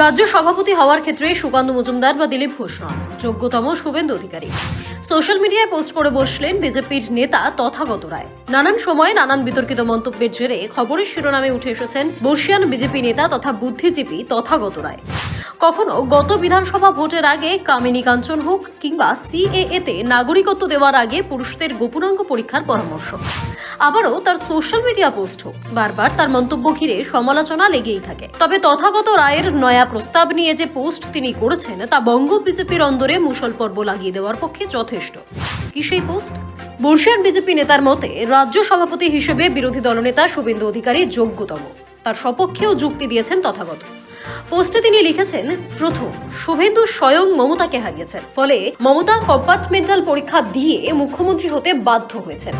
রাজ্য সভাপতি হওয়ার ক্ষেত্রে সুকান্ত মজুমদার বা দিলীপ ঘোষ নন যোগ্যতম শুভেন্দু অধিকারী। সোশ্যাল মিডিয়ায় পোস্ট করে বসলেন বিজেপির নেতা তথাগত রায়। নানান সময়ে নানান বিতর্কিত মন্তব্যের জেরে খবরের শিরোনামে উঠে এসেছেন বর্ষিয়ান বিজেপি নেতা তথা বুদ্ধিজীবী তথাগত রায়। কখনো গত বিধানসভা ভোটের আগে কামিনী কাঞ্চন হোক কিংবা সিএএ তে নাগরিকত্ব দেওয়ার আগে পুরুষদের গোপনাঙ্গ পরীক্ষার পরামর্শ। আবারও তার সোশ্যাল মিডিয়া পোস্ট হোক। বারবার তার মন্তব্য ঘিরে সমালোচনা লেগেই থাকে। তবে তথাগত রায়ের নয়া প্রস্তাব নিয়ে যে পোস্ট তিনি করেছেন, তা বঙ্গ বিজেপির অন্দরে মুসল পর্ব লাগিয়ে দেওয়ার পক্ষে যথেষ্ট। কি সেই পোস্ট? বর্ষিয়ান বিজেপি নেতার মতে, রাজ্য সভাপতি হিসেবে বিরোধী দলনেতা শুভেন্দু অধিকারী যোগ্যতম। তার সপক্ষেও যুক্তি দিয়েছেন তথাগত। পোস্টে তিনি লিখেছেন, প্রথম, শুভেন্দু স্বয়ং মমতাকে হারিয়েছেন। ফলে মমতা কম্পার্টমেন্টাল পরীক্ষা দিয়ে মুখ্যমন্ত্রী হতে বাধ্য হয়েছেন।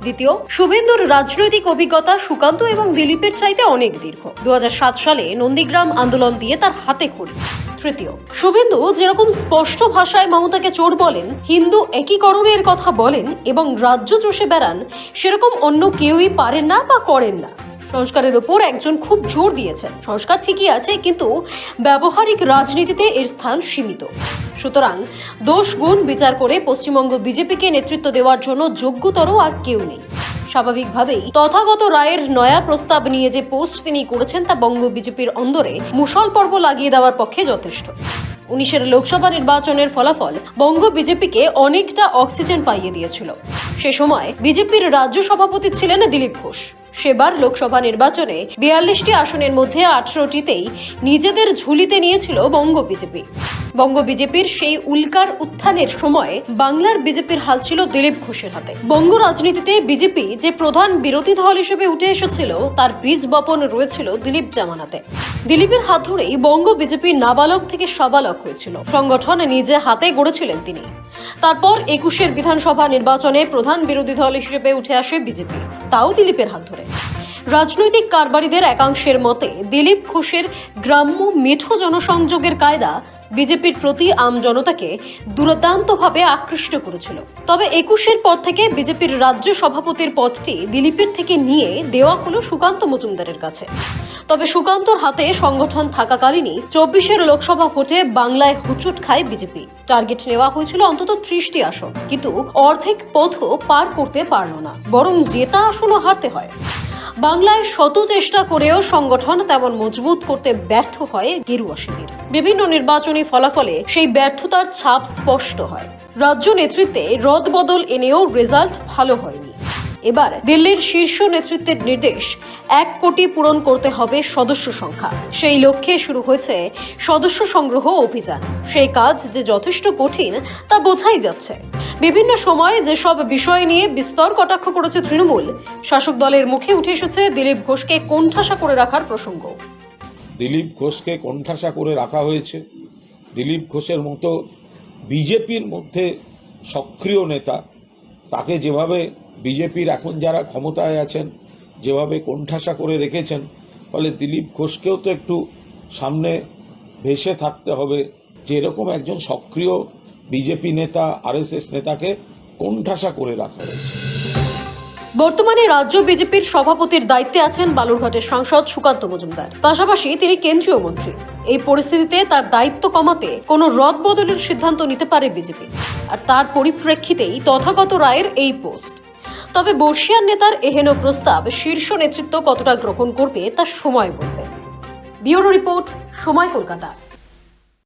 দ্বিতীয়, শুভেন্দুর রাজনৈতিক অভিজ্ঞতা সুকান্ত এবং দিলীপের চাইতে অনেক দীর্ঘ। দু সালে নন্দীগ্রাম আন্দোলন দিয়ে তার হাতে খড়ি। তৃতীয়, শুভেন্দু যেরকম স্পষ্ট ভাষায় মমতাকে চোর বলেন, হিন্দু একীকরণের কথা বলেন এবং রাজ্য চষে বেড়ান, সেরকম অন্য কেউই পারেন না বা করেন না। সংস্কারের ওপর একজন খুব জোর দিয়েছেন। সংস্কার ঠিকই আছে, কিন্তু ব্যবহারিক রাজনীতিতে এর স্থান সীমিত। সুতরাং দোষ গুণ বিচার করে পশ্চিমবঙ্গ বিজেপিকে নেতৃত্ব দেওয়ার জন্য যোগ্যতর আর কেউ নেই। স্বাভাবিকভাবেই তথাগত রায়ের নয়া প্রস্তাব নিয়ে যে পোস্ট তিনি করেছেন তা বঙ্গ বিজেপির অন্দরে মুসল পর্ব লাগিয়ে দেওয়ার পক্ষে যথেষ্ট। উনিশের লোকসভা নির্বাচনের ফলাফল বঙ্গ বিজেপিকে অনেকটা অক্সিজেন পাইয়ে দিয়েছিল। সে সময় বিজেপির রাজ্য সভাপতি ছিলেন দিলীপ ঘোষ। সেবার লোকসভা নির্বাচনে বিয়াল্লিশটি আসনের মধ্যে আঠারোটিতেই নিজেদের ঝুলিতে নিয়েছিল বঙ্গ বিজেপি। বঙ্গ বিজেপির সেই উল্কার উত্থানের সময় বাংলার বিজেপির হাল ছিল দিলীপ ঘোষের হাতে। বঙ্গ রাজনীতিতে বিজেপি যে প্রধান বিরোধী দল হিসেবে উঠে এসেছিল, তার বীজ বপন রয়েছিল দিলীপ জামানাতে। দিলীপের হাত ধরেই বঙ্গ বিজেপি নাবালক থেকে সাবালক হয়েছিল। সংগঠন নিজে হাতে গড়েছিলেন তিনি। তারপর একুশের বিধানসভা নির্বাচনে প্রধান বিরোধী দল হিসেবে উঠে আসে বিজেপি। তাও দিলীপের হাত ধরে। রাজনৈতিক কারবারিদের একাংশের মতে, দিলীপ ঘোষের গ্রাম্য মেঠো জনসংযোগের কায়দা বিজেপির প্রতি আম জনতাকে দুর্দান্তভাবে আকৃষ্ট করেছিল। তবে একুশের পর থেকে বিজেপির রাজ্য সভাপতির পদটি দিলীপের থেকে নিয়ে দেওয়া হলো সুকান্ত মজুমদারের কাছে। তবে সুকান্তর হাতে সংগঠন থাকাকালীনই চব্বিশের লোকসভা ভোটে বাংলায় হুচুট খায় বিজেপি। টার্গেট নেওয়া হয়েছিল অন্তত ত্রিশটি আসন, কিন্তু অর্ধেক পথও পার করতে পারল না, বরং জেতা আসনও হারতে হয়। বাংলায় শত চেষ্টা করেও সংগঠন তেমন মজবুত করতে ব্যর্থ হয় গেরুয়া শিবির। বিভিন্ন নির্বাচনী ফলাফলে সেই ব্যর্থতার ছাপ স্পষ্ট হয়। রাজ্য নেতৃত্বে রদবদল এনেও রেজাল্ট ভালো হয়নি। এবার দিল্লির শীর্ষ নেতৃত্বের নির্দেশ, এক কোটি পূরণ করতে হবে সদস্য সংখ্যা। সেই লক্ষ্যে শুরু হয়েছে সদস্য সংগ্রহ অভিযান। সেই কাজ যে যথেষ্ট কঠিন, তা বোঝাই যাচ্ছে। বিভিন্ন সময়ে যেসব বিষয় নিয়ে বিস্তর কটাক্ষ করেছে তৃণমূল, শাসক দলের মুখে উঠে এসেছে দিলীপ ঘোষকে কোণঠাসা করে রাখার প্রসঙ্গ। দিলীপ ঘোষকে কোণঠাসা করে রাখা হয়েছে। দিলীপ ঘোষের মতো বিজেপির মধ্যে সক্রিয় নেতা, তাকে যেভাবে বিজেপির এখন যারা ক্ষমতায় আছেন, যেভাবে কোণঠাসা করে রেখেছেন, ফলে দিলীপ ঘোষকেও তো একটু সামনে ভেসে থাকতে হবে। যে এরকম একজন সক্রিয় বিজেপি নেতা, আরএসএস নেতাকে কোণঠাসা করে রাখা হয়েছে। বর্তমানে রাজ্য বিজেপির সভাপতির দায়িত্বে আছেন বালুরঘাটের সাংসদ সুকান্ত মজুমদার। পাশাপাশি তিনি কেন্দ্রীয় মন্ত্রী। এই পরিস্থিতিতে তার দায়িত্ব কমাতে কোনো রদ বদলের সিদ্ধান্ত নিতে পারে বিজেপি। আর তার পরিপ্রেক্ষিতেই তথাগত রায়ের এই পোস্ট। তবে বর্ষিয়ান নেতার এহেন প্রস্তাব শীর্ষ নেতৃত্ব কতটা গ্রহণ করবে তা সময় বলবে। ব্যুরো রিপোর্ট সময় কলকাতা।